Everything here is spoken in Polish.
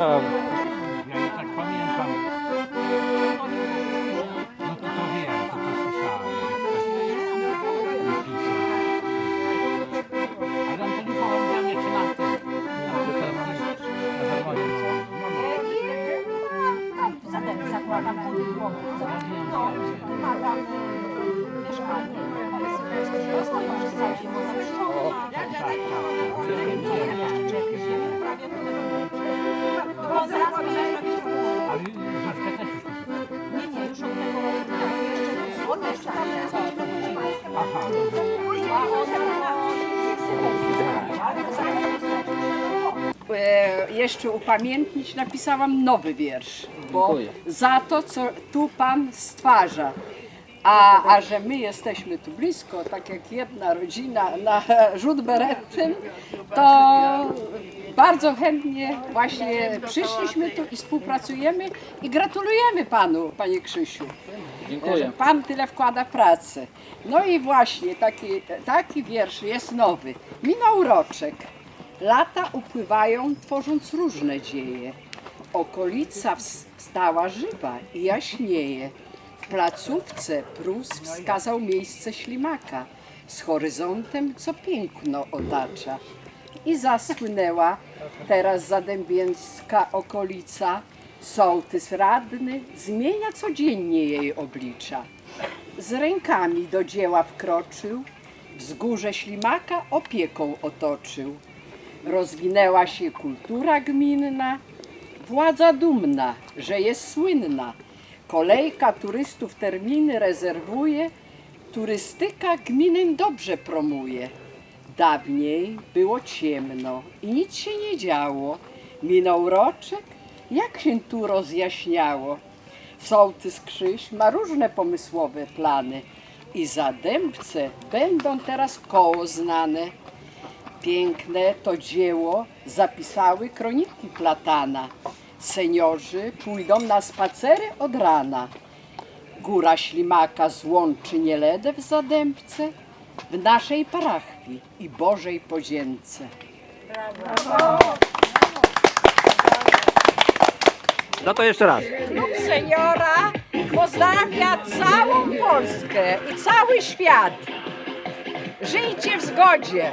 A, Ja je tak pamiętam. No to to wiem, to to słyszałem. Ale on to nie powiedział mnie czy na tym. Na tym na harmonii. Zatem zakładam podłogę. No, ma tam mieszkanie, ale sobie ostatnio przez całą zimę zaprzątać. Tak, tak. Jeszcze jakieś prawie to e, jeszcze upamiętnić napisałam nowy wiersz, bo Dziękuję. za to, co tu Pan stwarza. A, a że my jesteśmy tu blisko, tak jak jedna rodzina na rzut beretem, to bardzo chętnie właśnie przyszliśmy tu i współpracujemy i gratulujemy Panu, Panie Krzysiu. dziękuję. że Pan tyle wkłada pracy. No i właśnie taki, taki wiersz jest nowy. Minął roczek. Lata upływają, tworząc różne dzieje. Okolica stała żywa i jaśnieje. W placówce Prus wskazał miejsce ślimaka z horyzontem, co piękno otacza. I zasłynęła teraz zadębieńska okolica. Sołtys radny zmienia codziennie jej oblicza. Z rękami do dzieła wkroczył, wzgórze ślimaka opieką otoczył. Rozwinęła się kultura gminna, władza dumna, że jest słynna. Kolejka turystów terminy rezerwuje, turystyka gminę dobrze promuje. Dawniej było ciemno i nic się nie działo. Minął roczek, jak się tu rozjaśniało. Sołtys Krzyś ma różne pomysłowe plany i za dębce będą teraz koło znane. Piękne to dzieło zapisały kroniki Platana. Seniorzy pójdą na spacery od rana. Góra ślimaka złączy nieledę w zadębce w naszej parachwi i Bożej podzięce. No to jeszcze raz. Klub Seniora pozdrawia całą Polskę i cały świat. Żyjcie w zgodzie.